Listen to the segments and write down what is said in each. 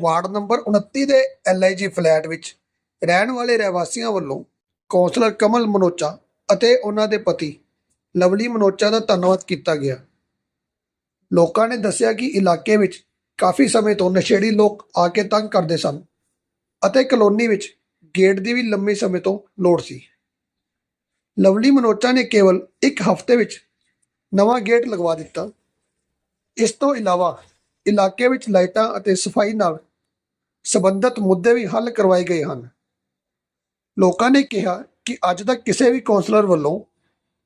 Ward number 29 ਦੇ LIG flat ਵਿੱਚ ਰਹਿਣ ਵਾਲੇ ਰਹਿਵਾਸੀਆਂ ਵੱਲੋਂ ਕੌਂਸਲਰ ਕਮਲ ਮਨੋਚਾ ਅਤੇ ਉਹਨਾਂ ਦੇ ਪਤੀ ਲਵਲੀ ਮਨੋਚਾ ਦਾ ਧੰਨਵਾਦ ਕੀਤਾ ਗਿਆ। ਲੋਕਾਂ ਨੇ ਦੱਸਿਆ ਕਿ ਇਲਾਕੇ ਵਿੱਚ ਕਾਫੀ ਸਮੇਂ ਤੋਂ ਨਸ਼ੇੜੀ ਲੋਕ ਆ ਕੇ ਤੰਗ ਕਰਦੇ ਸਨ ਅਤੇ ਕਲੋਨੀ ਵਿੱਚ ਗੇਟ ਦੀ ਵੀ ਲੰਮੇ ਸਮੇਂ ਤੋਂ ਲੋੜ ਸੀ। ਲਵਲੀ ਮਨੋਚਾ ਨੇ ਕੇਵਲ ਇੱਕ ਹਫ਼ਤੇ ਵਿੱਚ ਨਵਾਂ ਗੇਟ ਲਗਵਾ ਦਿੱਤਾ। ਇਸ ਤੋਂ ਇਲਾਵਾ ਇਲਾਕੇ ਵਿੱਚ ਲਾਈਟਾਂ ਅਤੇ ਸਫ਼ਾਈ ਨਾਲ ਸੰਬੰਧਿਤ ਮੁੱਦੇ ਵੀ ਹੱਲ ਕਰਵਾਏ ਗਏ ਹਨ। ਲੋਕਾਂ ਨੇ ਕਿਹਾ ਕਿ ਅੱਜ ਤੱਕ ਕਿਸੇ ਵੀ ਕੌਂਸਲਰ ਵੱਲੋਂ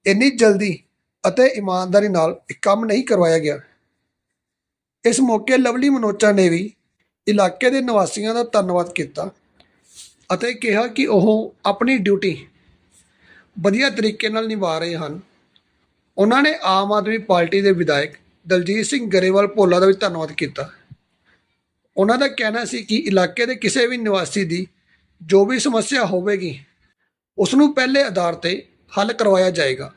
ਇੰਨੀ ਜਲਦੀ ਅਤੇ ਇਮਾਨਦਾਰੀ ਨਾਲ ਇਹ ਕੰਮ ਨਹੀਂ ਕਰਵਾਇਆ ਗਿਆ। ਇਸ ਮੌਕੇ ਲਵਲੀ ਮਨੋਚਾ ਨੇ ਵੀ ਇਲਾਕੇ ਦੇ ਨਿਵਾਸੀਆਂ ਦਾ ਧੰਨਵਾਦ ਕੀਤਾ ਅਤੇ ਕਿਹਾ ਕਿ ਉਹ ਆਪਣੀ ਡਿਊਟੀ ਵਧੀਆ ਤਰੀਕੇ ਨਾਲ ਨਿਭਾ ਰਹੇ ਹਨ। ਉਹਨਾਂ ਨੇ ਆਮ ਆਦਮੀ ਪਾਰਟੀ ਦੇ ਵਿਧਾਇਕ ਦਲਜੀਤ ਸਿੰਘ ਗਰੇਵਾਲ ਭੋਲਾ ਦਾ ਵੀ ਧੰਨਵਾਦ ਕੀਤਾ। ਉਹਨਾਂ ਦਾ ਕਹਿਣਾ ਸੀ ਕਿ ਇਲਾਕੇ ਦੇ ਕਿਸੇ ਵੀ ਨਿਵਾਸੀ ਦੀ ਜੋ ਵੀ ਸਮੱਸਿਆ ਹੋਵੇਗੀ ਉਸ ਨੂੰ ਪਹਿਲੇ ਆਧਾਰ ਤੇ ਹੱਲ ਕਰਵਾਇਆ ਜਾਏਗਾ।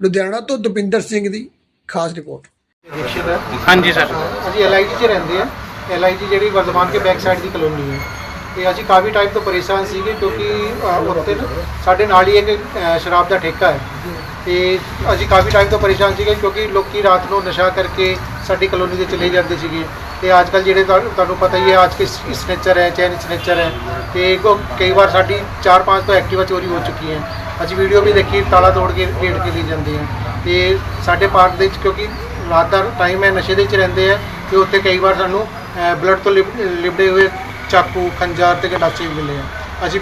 ਲੁਧਿਆਣਾ ਤੋਂ ਦੁਪਿੰਦਰ ਸਿੰਘ ਦੀ ਖਾਸ ਰਿਪੋਰਟ। ਹਾਂਜੀ ਸਰ। ਅਸੀਂ ਐਲਆਈਜੀ 'ਚ ਰਹਿੰਦੇ ਆ ਐਲਆਈਜੀ ਜਿਹੜੀ ਵਰਧਮਾਨ ਕੇ ਬੈਕ ਸਾਈਡ ਦੀ ਕਲੋਨੀ ਹੈ। ਤੇ ਅਸੀਂ ਕਾਫੀ ਟਾਈਮ ਤੋਂ ਪਰੇਸ਼ਾਨ ਸੀਗੇ ਕਿਉਂਕਿ ਉੱਥੇ ਸਾਡੇ ਨਾਲ ਹੀ ਇੱਕ ਸ਼ਰਾਬ ਦਾ ਠੇਕਾ ਹੈ। ਤੇ ਅਸੀਂ ਕਾਫੀ ਟਾਈਮ ਤੋਂ ਪਰੇਸ਼ਾਨ ਸੀਗੇ ਕਿਉਂਕਿ ਲੋਕੀ ਰਾਤ ਨੂੰ ਨਸ਼ਾ ਕਰਕੇ ਸਾਡੀ ਕਲੋਨੀ ਦੇ ਚਲੇ ਜਾਂਦੇ ਸੀਗੇ। ਤੇ ਅੱਜ ਕੱਲ ਜਿਹੜੇ ਤੁਹਾਨੂੰ ਤੁਹਾਨੂੰ ਪਤਾ ਹੀ ਹੈ, ਅੱਜ ਕੇ ਸਨੇਚਰ ਹੈ, ਚੈਨ ਸਨੇਚਰ ਹੈ। ਤੇ ਕੋ- ਕਈ ਵਾਰ ਸਾਡੀ 4-5 ਤੋਂ ਐਕਟਿਵਾ ਚੋਰੀ ਹੋ ਚੁੱਕੀ ਹੈ। ਅਸੀਂ ਵੀਡੀਓ ਵੀ ਦੇਖੀ, ਤਾਲਾ ਤੋੜ ਕੇ ਗੇਟ ਕੇ ਲਈ ਜਾਂਦੇ ਆ ਤੇ ਸਾਡੇ ਪਾਰਕ ਦੇ ਵਿੱਚ ਕਿਉਂਕਿ ਰਾਤ ਦਾ ਟਾਈਮ ਹੈ, ਨਸ਼ੇ ਦੇ ਵਿੱਚ ਰਹਿੰਦੇ ਆ ਤੇ ਉੱਥੇ ਕਈ ਵਾਰ ਸਾਨੂੰ ਬਲੱਡ ਤੋਂ ਲਿਪ- ਲਿਬੜੇ ਹੋਏ ਚਾਕੂ, ਖੰਜਰ ਤੇ ਗੰਡਾਸੇ ਵੀ ਮਿਲੇ ਆ। ਅਸੀਂ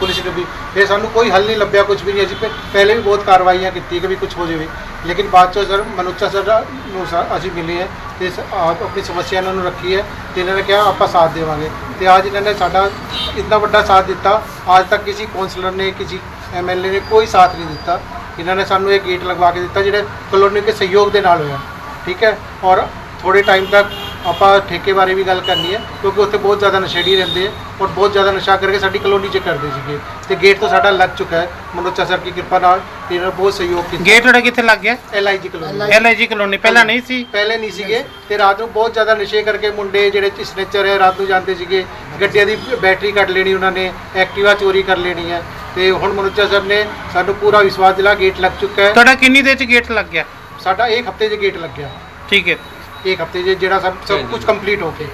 ਪੁਲਿਸ ਨੂੰ ਵੀ। ਫਿਰ ਸਾਨੂੰ ਕੋਈ ਹੱਲ ਨਹੀਂ ਲੱਭਿਆ ਕੁਝ ਵੀ ਨਹੀਂ। ਅਸੀਂ ਪਹਿ- ਪਹਿਲੇ ਵੀ ਬਹੁਤ ਕਾਰਵਾਈਆਂ ਕੀਤੀ ਕਿ ਵੀ ਕੁਝ ਹੋ ਜਾਵੇ। ਲੇਕਿਨ ਬਾਅਦ ਚੋਂ ਸਰ ਮਨੁੱਚਾ ਸਰ ਨੂੰ ਸਾ- ਅਸੀਂ ਮਿਲੇ ਹੈ ਤੇ ਆਪ ਆਪਣੀ ਸਮੱਸਿਆ ਇਹਨਾਂ ਨੂੰ ਰੱਖੀ ਹੈ ਤੇ ਇਹਨਾਂ ਨੇ ਕਿਹਾ, ਆਪਾਂ ਸਾਥ ਦੇਵਾਂਗੇ। ਤੇ ਅੱਜ ਇਹਨਾਂ ਨੇ ਸਾਡਾ ਇਤਨਾ ਵੱਡਾ ਸਾਥ ਦਿੱਤਾ। ਅੱਜ ਤੱਕ ਕਿਸੇ ਕਾਉਂਸਲਰ ਨੇ, ਕਿਸੇ ਐਮਐਲਏ ਨੇ ਕੋਈ ਸਾਥ ਨਹੀਂ ਦਿੱਤਾ। ਇਹਨਾਂ ਨੇ ਸਾਨੂੰ ਇਹ ਗੇਟ ਲਗਵਾ ਕੇ ਦਿੱਤਾ, ਜਿਹੜੇ ਕਲੋਨੀ ਦੇ ਸਹਿਯੋਗ ਦੇ ਨਾਲ ਹੋਇਆ। ਠੀਕ ਹੈ? ਔਰ ਥੋੜੇ ਟਾਈਮ ਤੱਕ ਆਪਾਂ ਠੇਕੇ ਬਾਰੇ ਵੀ ਗੱਲ ਕਰਨੀ ਹੈ ਕਿਉਂਕਿ ਉੱਥੇ ਬਹੁਤ ਜ਼ਿਆਦਾ ਨਸ਼ੇੜੀ ਰਹਿੰਦੇ ਆ ਔਰ ਬਹੁਤ ਜ਼ਿਆਦਾ ਨਸ਼ਾ ਕਰਕੇ ਸਾਡੀ ਕਲੋਨੀ 'ਚ ਕਰਦੇ ਸੀਗੇ। ਤੇ ਗੇਟ ਤੋਂ ਸਾਡਾ ਲੱਗ ਚੁੱਕਾ ਹੈ। ਮਨੋਚਾ ਸਰ ਦੀ ਕਿਰਪਾ ਨਾਲ ਤੇ ਇਹਨਾਂ ਬਹੁਤ ਸਹਿਯੋਗ ਕੀਤਾ। ਗੇਟ ਤੁਹਾਡਾ ਕਿੱਥੇ ਲੱਗ ਗਿਆ? LIG colony. ਐਲਆਈਜੀ ਕਲੋਨੀ ਪਹਿਲਾਂ ਨਹੀਂ ਸੀ? ਪਹਿਲੇ ਨਹੀਂ ਸੀਗੇ। ਤੇ ਰਾਤ ਨੂੰ ਬਹੁਤ ਜ਼ਿਆਦਾ ਨਸ਼ੇ ਕਰਕੇ ਮੁੰਡੇ ਜਿਹੜੇ ਸਨੇਚਰ ਹੈ ਰਾਤ ਨੂੰ ਜਾਂਦੇ ਸੀਗੇ। ਗੱਡੀਆਂ ਦੀ ਬੈਟਰੀ ਕੱਢ ਲੈਣੀ ਉਹਨਾਂ ਨੇ ਐਕਟਿਵਾ ਚੋਰੀ ਕਰ ਲੈਣੀ ਹੈ ਤੇ ਹੁਣ ਮਨੋਚਾ ਸਰ ਨੇ ਸਾਨੂੰ ਪੂਰਾ ਵਿਸ਼ਵਾਸ ਦਿਲਾ ਗੇਟ ਲੱਗ ਚੁੱਕਾ ਹੈ। ਤੁਹਾਡਾ ਕਿੰਨੀ ਦੇਰ ਚ ਗੇਟ ਲੱਗ ਗਿਆ? ਸਾਡਾ ਇੱਕ ਹਫ਼ਤੇ 'ਚ ਗੇਟ ਲੱਗਿਆ। ਠੀਕ ਹੈ। ਇੱਕ ਹਫ਼ਤੇ 'ਚ ਜਿਹੜਾ ਸਭ ਸਭ ਕੁਝ ਕੰਪਲੀਟ ਹੋ ਗਿਆ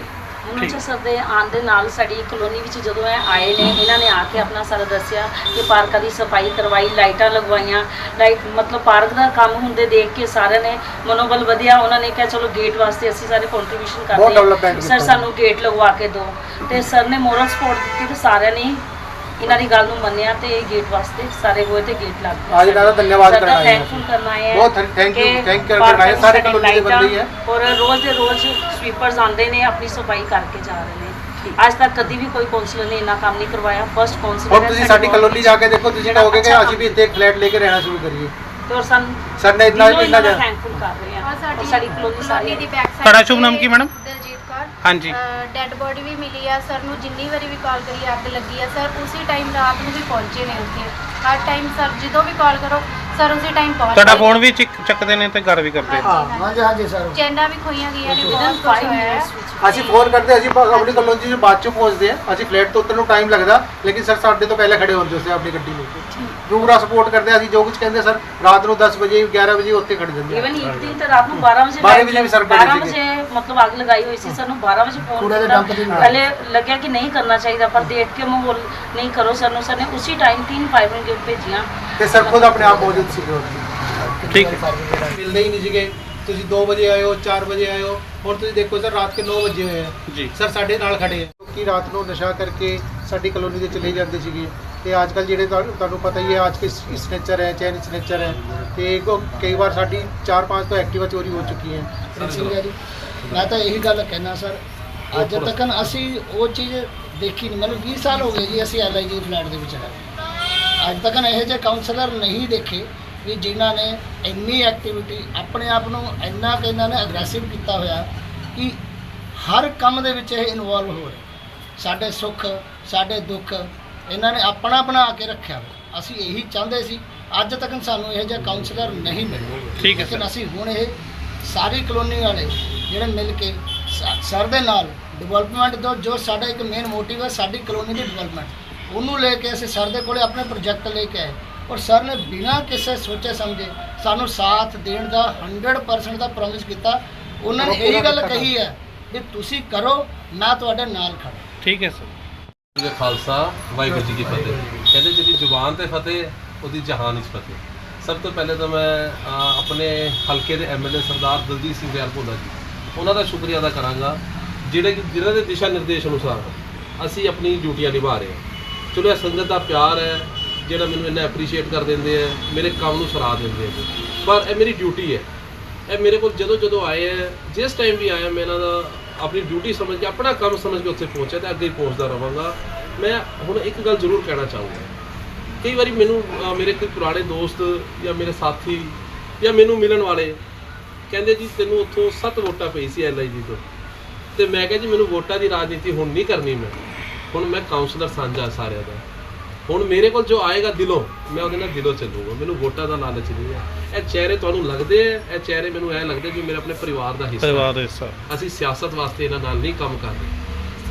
ਮਨੋਚਾ ਸਰ ਦੇ ਆਉਣ ਦੇ ਨਾਲ ਸਾਡੀ ਕਲੋਨੀ ਵਿੱਚ ਜਦੋਂ ਇਹ ਆਏ ਨੇ ਇਹਨਾਂ ਨੇ ਆ ਕੇ ਆਪਣਾ ਸਾਰਾ ਦੱਸਿਆ ਕਿ ਪਾਰਕਾਂ ਦੀ ਸਫ਼ਾਈ ਕਰਵਾਈ ਲਾਈਟਾਂ ਲਗਵਾਈਆਂ ਲਾਈਟ ਮਤਲਬ ਪਾਰਕ ਦਾ ਕੰਮ ਹੁੰਦੇ ਦੇਖ ਕੇ ਸਾਰਿਆਂ ਨੇ ਮਨੋਬਲ ਵਧਿਆ। ਉਹਨਾਂ ਨੇ ਕਿਹਾ ਚਲੋ ਗੇਟ ਵਾਸਤੇ ਅਸੀਂ ਸਾਰੇ ਕੰਟਰੀਬਿਊਸ਼ਨ ਕਰਦੇ development ਸਰ। ਸਾਨੂੰ ਗੇਟ ਲਗਵਾ ਕੇ ਦਿਓ। ਤੇ ਸਰ ਨੇ ਮੋਰਲ ਸਪੋਰਟ ਦਿੱਤੀ ਤੇ ਸਾਰਿਆਂ ਨੇ ਇਹਨਾਂ ਦੀ ਗੱਲ ਨੂੰ ਮੰਨਿਆ ਤੇ ਗੇਟ ਵਾਸਤੇ ਸਾਰੇ ਹੋਏ ਤੇ ਗੇਟ ਲੱਗ ਗਿਆ ਅੱਜ ਦਾ ਧੰਨਵਾਦ ਕਰਨਾ ਹੈ thankful ਕਰਨਾ ਹੈ ਬਹੁਤ thank- thank you, ਕਿ thank you ਕਰਨਾ ਹੈ। ਸਾਰੇ ਕਲੋਨੀ ਦੇ ਬੰਦੇ ਹੀ ਹੈ। ਔਰ ਰੋਜ਼ ਦੇ ਰੋਜ਼ ਸਵੀਪਰਸ ਆਉਂਦੇ ਨੇ ਆਪਣੀ ਸਫ਼ਾਈ ਕਰਕੇ ਜਾ ਰਹੇ ਨੇ। ਅੱਜ ਤੱਕ ਕਦੀ ਵੀ ਕੋਈ ਕਾਉਂਸਲਰ ਨੇ ਇੰਨਾ ਕੰਮ ਨਹੀਂ ਕਰਵਾਇਆ। ਫਰਸਟ ਕਾਉਂਸਲਰ ਹੁਣ ਤੁਸੀਂ ਸਾਡੀ ਕਲੋਨੀ ਜਾ ਕੇ ਦੇਖੋ ਤੁਸੀਂ ਕਹੋਗੇ ਕਿ ਅਸੀਂ ਵੀ ਇੱਥੇ ਇੱਕ ਫਲੈਟ ਲੈ ਕੇ ਰਹਿਣਾ ਸ਼ੁਰੂ ਕਰੀਏ। ਤੇ ਸਾਨੂੰ ਸਰ ਨੇ ਇੰਨਾ ਦਿਲੋਂ ਇੰਨਾ ਇਹਨਾਂ ਜ਼ਿਆਦਾ- ਥੈਂਕਫੁਲ ਕਰ ਰਹੇ ਔਰ ਸਾਡੀ ਕਲੋਨੀ ਸਾਰੀ ਦੀ ਬੈਕ ਸਾਈਡ ਤੁਹਾਡਾ ਸ਼ੁਭ ਨਾਮ ਕੀ ਮੈਡਮ? ਹਾਂਜੀ। ਡੈੱਡ ਬੋਡੀ ਵੀ ਮਿਲੀ ਆ ਸਰ ਨੂੰ ਜਿੰਨੀ ਵਾਰੀ ਵੀ ਕਾਲ ਕਰੀ ਅੱਗ ਲੱਗੀ ਆ ਸਰ ਉਸੇ ਟਾਈਮ ਰਾਤ ਨੂੰ ਵੀ ਪਹੁੰਚੇ ਨੇ ਉੱਥੇ। ਹਰ ਟਾਈਮ ਸਰ ਜਦੋਂ ਵੀ ਕਾਲ ਕਰੋ ਸਰ ਉਸੇ ਟਾਈਮ ਪਹੁੰਚ ਤੁਹਾਡਾ ਫੋਨ ਵੀ ਚੱਕ- ਚੱਕਦੇ ਨੇ ਤੇ ਗੱਲ ਵੀ ਕਰਦੇ ਨੇ। ਹਾਂ ਹਾਂਜੀ ਹਾਂਜੀ ਸਰ। ਚੈਨਾਂ ਵੀ ਖੋਈਆਂ ਗਈਆਂ ਨੇ ਵਿਦਨ ਬਹੁਤ ਕੁਝ 5 ਹੋਇਆ। ਹੈ ਅਸੀਂ ਫੋਨ ਕਰਦੇ ਅਸੀਂ ਬ- ਆਪਣੀ ਕਲੋਨੀ 'ਚ ਬਾਅਦ 'ਚੋਂ ਪਹੁੰਚਦੇ ਆ। ਅਸੀਂ ਫਲੈਟ ਤੋਂ ਉਤਰਨ ਨੂੰ ਟਾਈਮ ਲੱਗਦਾ ਲੇਕਿਨ ਸਰ ਸਾਡੇ ਤੋਂ ਪਹਿਲੇ ਖੜੇ ਹੁੰਦੇ ਸੀ ਆਪਣੀ ਗੱਡੀ ਲੈ ਕੇ ਪੂਰਾ ਸਪੋਰਟ ਕਰਦੇ ਆ, ਅਸੀਂ ਜੋ ਕੁਝ ਕਹਿੰਦੇ ਸਰ ਰਾਤ ਨੂੰ 10 ਵਜੇ 11 ਵਜੇ ਉੱਥੇ ਖੜੇ ਜਾਂਦੇ ਆ। ਇਵਨ ਇੱਕ ਦਿਨ ਤਾਂ ਰਾਤ ਨੂੰ 12 ਵਜੇ 12 ਵਜੇ ਵੀ ਸਰ ਬੜੇ 12 ਸੀਗੇ। ਵਜੇ ਮਤਲਬ ਅੱਗ ਲਗਾਈ ਹੋਈ ਸੀ ਸਾਨੂੰ 12 ਵਜੇ ਫੋਨ ਕੂੜੇ ਦੇ ਕੀਤਾ। ਡੰਪ ਦੀ ਨਾਲ। ਪਹਿਲੇ ਲੱਗਿਆ ਕਿ ਨਹੀਂ ਕਰਨਾ ਚਾਹੀਦਾ ਪਰ ਦੇਖ ਕੇ ਮਾਹੌਲ ਨਹੀਂ ਕਰੋ ਸਾਨੂੰ। ਸਰ ਨੇ ਉਸੇ ਟਾਈਮ ਤਿੰਨ ਫਾਈਵ ਮਿੰਟ ਭੇਜੀਆਂ। ਤੇ ਸਰ ਖੁਦ ਆਪਣੇ ਆਪ ਮੌਜੂਦ ਸੀਗੇ ਉੱਥੇ ਠੀਕ ਹੈ। ਮਿਲਦੇ ਹੀ ਨਹੀਂ ਸੀਗੇ। ਤੁਸੀਂ 2 ਵਜੇ ਆਏ ਹੋ 4 ਵਜੇ ਆਏ ਹੋ ਹੁਣ ਤੁਸੀਂ ਦੇਖੋ ਸਰ ਰਾਤ ਕੇ 9 ਵਜੇ ਹੋਏ ਆ। ਜੀ। ਸਰ ਸਾਡੇ ਨਾਲ ਖੜੇ ਆ। ਕਿ ਰਾਤ ਨੂੰ ਨਸ਼ਾ ਕਰਕੇ ਸਾਡੀ ਕਲੋਨੀ ਦੇ ਚਲੇ ਜਾਂਦੇ ਸੀਗੇ। ਤੇ ਅੱਜ ਕੱਲ ਜਿਹੜੇ ਤੁਹਾਨੂੰ ਤੁਹਾਨੂੰ ਪਤਾ ਹੀ ਹੈ ਅੱਜ ਕੇ ਸਨੇਚਰ ਹੈ ਚੈਨ ਸਨੇਚਰ ਹੈ ਤੇ ਕੋ- ਕਈ ਵਾਰ ਸਾਡੀ 4-5 ਤੋਂ ਐਕਟਿਵਾ ਚੋਰੀ ਹੋ ਚੁੱਕੀ ਹੈ। ਪ੍ਰਿੰਸੀਪਲ ਜੀ ਮੈਂ ਤਾਂ ਇਹੀ ਗੱਲ ਕਹਿਣਾ ਸਰ ਅੱਜ ਤੱਕ ਅਸੀਂ ਉਹ ਚੀਜ਼ ਦੇਖੀ ਨਹੀਂ ਮਤਲਬ 20 ਸਾਲ ਹੋ ਗਏ ਜੀ ਅਸੀਂ ਐਲਆਈਜੀ ਫਲੈਟ ਦੇ ਵਿੱਚ ਹੈ ਅੱਜ ਤੱਕ ਇਹੋ ਜਿਹੇ ਕਾਉਂਸਲਰ ਨਹੀਂ ਦੇਖੇ ਵੀ ਜਿਨ੍ਹਾਂ ਨੇ ਇੰਨੀ ਐਕਟੀਵਿਟੀ ਆਪਣੇ ਆਪ ਨੂੰ ਇੰਨਾ ਕਿ ਇਹਨਾਂ ਨੇ ਅਗਰੈਸਿਵ ਕੀਤਾ ਹੋਇਆ ਕਿ ਹਰ ਕੰਮ ਦੇ ਵਿੱਚ ਇਹ ਇਨਵੋਲਵ ਹੋ ਰਹੇ। ਸਾਡੇ ਸੁੱਖ ਸਾਡੇ ਦੁੱਖ ਇਹਨਾਂ ਨੇ ਆਪਣਾ ਬਣਾ ਕੇ ਰੱਖਿਆ। ਅਸੀਂ ਇਹੀ ਚਾਹੁੰਦੇ ਸੀ ਅੱਜ ਤੱਕ ਸਾਨੂੰ ਇਹੋ ਜਿਹਾ ਕਾਉਂਸਲਰ ਨਹੀਂ ਮਿਲੇ ਠੀਕ ਹੈ ਲੇਕਿਨ ਸਰ। ਅਸੀਂ ਹੁਣ ਇਹ ਸਾਰੀ ਕਲੋਨੀ ਵਾਲੇ ਜਿਹੜੇ ਮਿਲ ਕੇ ਸ- ਸਰ ਦੇ ਨਾਲ ਡਿਵੈਲਪਮੈਂਟ ਤੋਂ ਜੋ ਸਾਡਾ ਇੱਕ ਮੇਨ ਮੋਟਿਵ ਹੈ ਸਾਡੀ ਕਲੋਨੀ ਦੀ ਡਿਵੈਲਪਮੈਂਟ ਉਹਨੂੰ ਲੈ ਕੇ ਅਸੀਂ ਸਰ ਦੇ ਕੋਲੇ ਆਪਣੇ ਪ੍ਰੋਜੈਕਟ ਲੈ ਕੇ ਆਏ। ਔਰ ਸਰ ਨੇ ਬਿਨਾਂ ਕਿਸੇ ਸੋਚੇ ਸਮਝੇ ਸਾਨੂੰ ਸਾਥ ਦੇਣ ਦਾ 100% ਦਾ ਪ੍ਰੋਮਿਸ ਕੀਤਾ। ਉਹਨਾਂ ਨੇ ਇਹੀ ਗੱਲ ਕਹੀ ਹੈ ਵੀ ਤੁਸੀਂ ਕਰੋ ਮੈਂ ਤੁਹਾਡੇ ਨਾਲ ਖੜਾ ਠੀਕ ਹੈ ਸਰ। ਜੀ ਖਾਲਸਾ, ਵਾਹਿਗੁਰੂ ਜੀ ਕੀ ਫਤਿਹ। ਕਹਿੰਦੇ ਜਿਹਦੀ ਜ਼ੁਬਾਨ ਤੇ ਫਤਿਹ, ਉਹਦੀ ਜਹਾਨ ਵਿੱਚ ਫਤਿਹ। ਸਭ ਤੋਂ ਪਹਿਲੇ ਤਾਂ ਮੈਂ ਆਪਣੇ ਹਲਕੇ ਦੇ ਐਮਐਲਏ ਸਰਦਾਰ ਦਲਜੀਤ ਸਿੰਘ ਦਿਆਲ ਭੋਲਾ ਜੀ, ਉਹਨਾਂ ਦਾ ਸ਼ੁਕਰੀਆ ਅਦਾ ਕਰਾਂਗਾ, ਜਿਹੜੇ ਕਿ, ਜਿਨ੍ਹਾਂ ਦੇ ਦਿਸ਼ਾ ਨਿਰਦੇਸ਼ ਅਨੁਸਾਰ ਅਸੀਂ ਆਪਣੀ ਡਿਊਟੀਆਂ ਨਿਭਾ ਰਹੇ ਹਾਂ। ਚਲੋ, ਇਹ ਸੰਗਤ ਦਾ ਪਿਆਰ ਹੈ, ਜਿਹੜਾ ਮੈਨੂੰ ਇੰਨਾ ਐਪਰੀਸ਼ੀਏਟ ਕਰ ਦਿੰਦੇ ਆ ਮੇਰੇ ਕੰਮ ਨੂੰ ਸਰਾਹ ਦਿੰਦੇ ਆ ਪਰ ਇਹ ਮੇਰੀ ਡਿਊਟੀ ਹੈ। ਇਹ ਮੇਰੇ ਕੋਲ ਜਦੋਂ ਜਦੋਂ ਆਏ ਹੈ, ਜਿਸ ਟਾਈਮ ਵੀ ਆਇਆ, ਮੈਂ ਇਹਨਾਂ ਦਾ ਆਪਣੀ ਡਿਊਟੀ ਸਮਝ ਕੇ ਆਪਣਾ ਕੰਮ ਸਮਝ ਕੇ ਉੱਥੇ ਪਹੁੰਚਿਆ ਤੇ ਅੱਗੇ ਪਹੁੰਚਦਾ ਰਵਾਂਗਾ। ਮੈਂ ਹੁਣ ਇੱਕ ਗੱਲ ਜ਼ਰੂਰ ਕਹਿਣਾ ਚਾਹੂੰਗਾ। ਕਈ ਵਾਰੀ ਮੈਨੂੰ ਅਹ, ਮੇਰੇ ਕੋਈ ਪੁਰਾਣੇ ਦੋਸਤ ਜਾਂ ਮੇਰੇ ਸਾਥੀ ਜਾਂ ਮੈਨੂੰ ਮਿਲਣ ਵਾਲੇ ਕਹਿੰਦੇ ਜੀ ਤੈਨੂੰ ਉੱਥੋਂ ਸੱਤ ਵੋਟਾਂ ਪਈ ਸੀ ਐਲਆਈਜੀ ਤੋਂ। ਤੇ ਮੈਂ ਕਿਹਾ ਜੀ ਮੈਨੂੰ ਵੋਟਾਂ ਦੀ ਰਾਜਨੀਤੀ ਹੁਣ ਨਹੀਂ ਕਰਨੀ ਮੈਂ। ਹੁਣ ਮੈਂ ਕਾਉਂਸਲਰ ਸਾਂਝਾ ਸਾਰਿਆਂ ਦਾ। ਹੁਣ ਮੇਰੇ ਕੋਲ ਜੋ ਆਏਗਾ ਦਿਲੋਂ ਮੈਂ ਉਹਦੇ ਨਾਲ ਦਿਲੋਂ ਚੱਲੂਗਾ। ਮੈਨੂੰ ਵੋਟਾਂ ਦਾ ਲਾਲਚ ਨਹੀਂ ਹੈ ਇਹ ਚਿਹਰੇ ਤੁਹਾਨੂੰ ਲੱਗਦੇ ਆ ਇਹ ਚਿਹਰੇ ਮੈਨੂੰ ਐ ਲੱਗਦੇ ਜਿਵੇਂ ਮੇਰੇ ਆਪਣੇ ਪਰਿਵਾਰ ਦਾ ਹਿੱਸਾ। ਪਰਿਵਾਰ ਦੇ ਹਿੱਸਾ। ਅਸੀਂ ਸਿਆਸਤ ਵਾਸਤੇ ਇਹਨਾਂ ਨਾਲ ਨਹੀਂ ਕੰਮ ਕਰ ਰਹੇ।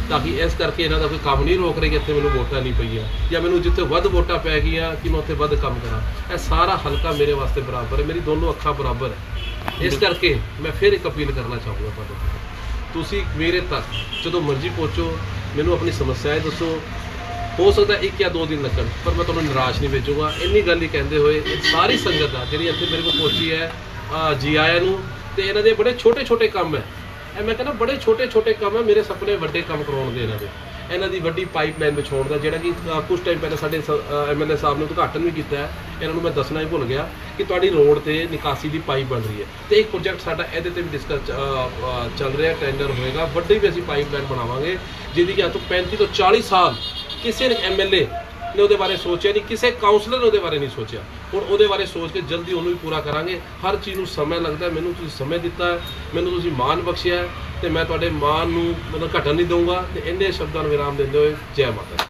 ਤਾਂ ਕਿ ਇਸ ਕਰਕੇ ਇਹਨਾਂ ਦਾ ਕੋਈ ਕੰਮ ਨਹੀਂ ਰੋਕ ਰਹੇ ਕਿ ਇੱਥੇ ਮੈਨੂੰ ਵੋਟਾਂ ਨਹੀਂ ਪਈਆਂ। ਜਾਂ ਮੈਨੂੰ ਜਿੱਥੇ ਵੱਧ ਵੋਟਾਂ ਪੈ ਗਈਆਂ ਕਿ ਮੈਂ ਉੱਥੇ ਵੱਧ ਕੰਮ ਕਰਾਂ। ਇਹ ਸਾਰਾ ਹਲਕਾ ਮੇਰੇ ਵਾਸਤੇ ਬਰਾਬਰ ਹੈ। ਮੇਰੀ ਦੋਨੋਂ ਅੱਖਾਂ ਬਰਾਬਰ ਹੈ। ਇਸ ਕਰਕੇ ਮੈਂ ਫਿਰ ਇੱਕ ਅਪੀਲ ਕਰਨਾ ਚਾਹੂੰਗਾ ਤੁਹਾਡੇ ਤੋਂ। ਤੁਸੀਂ ਮੇਰੇ ਤੱਕ ਜਦੋਂ ਮਰਜ਼ੀ ਪਹੁੰਚੋ ਮੈਨੂੰ ਆਪਣੀ ਸਮੱਸਿਆएं ਦੱਸੋ। ਹੋ ਸਕਦਾ ਇੱਕ ਜਾਂ ਦੋ ਦਿਨ ਲੱਗਣ ਪਰ ਮੈਂ ਤੁਹਾਨੂੰ ਨਿਰਾਸ਼ ਨਹੀਂ ਵੇਚੂਗਾ ਇੰਨੀ ਗੱਲ ਹੀ ਕਹਿੰਦੇ ਹੋਏ ਇਹ ਸਾਰੀ ਸੰਗਤ ਆ ਜਿਹੜੀ ਇੱਥੇ ਮੇਰੇ ਕੋਲ ਪਹੁੰਚੀ ਹੈ ਜੀ ਆਇਆਂ ਨੂੰ ਤੇ ਇਹਨਾਂ ਦੇ ਬੜੇ ਛੋਟੇ ਛੋਟੇ ਕੰਮ ਹੈ। ਇਹ ਮੈਂ ਕਹਿੰਦਾ ਬੜੇ ਛੋਟੇ ਛੋਟੇ ਕੰਮ ਹੈ ਮੇਰੇ ਸੁਪਨੇ ਵੱਡੇ ਕੰਮ ਕਰਾਉਣ ਦੇ ਇਹਨਾਂ ਦੇ। ਇਹਨਾਂ ਦੀ ਵੱਡੀ ਪਾਈਪਲਾਈਨ ਵਿਛਾਉਣ ਦਾ ਜਿਹੜਾ ਕਿ ਅਹ, ਕੁਝ ਟਾਈਮ ਪਹਿਲਾਂ ਸਾਡੇ ਐਮਐਲਏ ਸਾਹਿਬ ਨੇ ਉਦਘਾਟਨ ਵੀ ਕੀਤਾ ਹੈ ਇਹਨਾਂ ਨੂੰ ਮੈਂ ਦੱਸਣਾ ਹੀ ਭੁੱਲ ਗਿਆ ਕਿ ਤੁਹਾਡੀ ਰੋਡ ਤੇ ਨਿਕਾਸੀ ਦੀ ਪਾਈਪ ਬਣ ਰਹੀ ਹੈ। ਤੇ ਇੱਕ ਪ੍ਰੋਜੈਕਟ ਸਾਡਾ ਇਹਦੇ ਤੇ ਵੀ ਡਿਸਕਸ ਚੱਲ ਰਿਹਾ ਟੈਂਡਰ ਹੋਏਗਾ। ਵੱਡੀ ਵੀ ਅਸੀਂ ਪਾਈਪਲਾਈਨ ਬਣਾਵਾਂਗੇ ਜਿਹਦੀ ਕਿ ਅੱਜ ਤੋਂ 35 ਤੋਂ 40 ਸਾਲ ਕਿਸੇ ਨੇ ਐਮਐਲਏ ਨੇ ਉਹਦੇ ਬਾਰੇ ਸੋਚਿਆ ਨਹੀਂ, ਕਿਸੇ ਕਾਉਂਸਲਰ ਨੇ ਉਹਦੇ ਬਾਰੇ ਨਹੀਂ ਸੋਚਿਆ। ਹੁਣ ਉਹਦੇ ਬਾਰੇ ਸੋਚ ਕੇ ਜਲਦੀ ਉਹਨੂੰ ਵੀ ਪੂਰਾ ਕਰਾਂਗੇ। ਹਰ ਚੀਜ਼ ਨੂੰ ਸਮਾਂ ਲੱਗਦਾ ਮੈਨੂੰ ਤੁਸੀਂ ਸਮੇਂ ਦਿੱਤਾ ਮੈਨੂੰ ਤੁਸੀਂ ਮਾਣ ਬਖਸ਼ਿਆ ਹੈ ਤੇ ਮੈਂ ਤੁਹਾਡੇ ਮਾਣ ਨੂੰ ਮਤਲਬ ਘਟਣ ਨਹੀਂ ਦਊਂਗਾ ਤੇ ਇੰਨੇ ਸ਼ਬਦਾਂ ਨੂੰ ਵਿਰਾਮ ਦਿੰਦੇ ਹੋਏ ਜੈ ਮਾਤਾ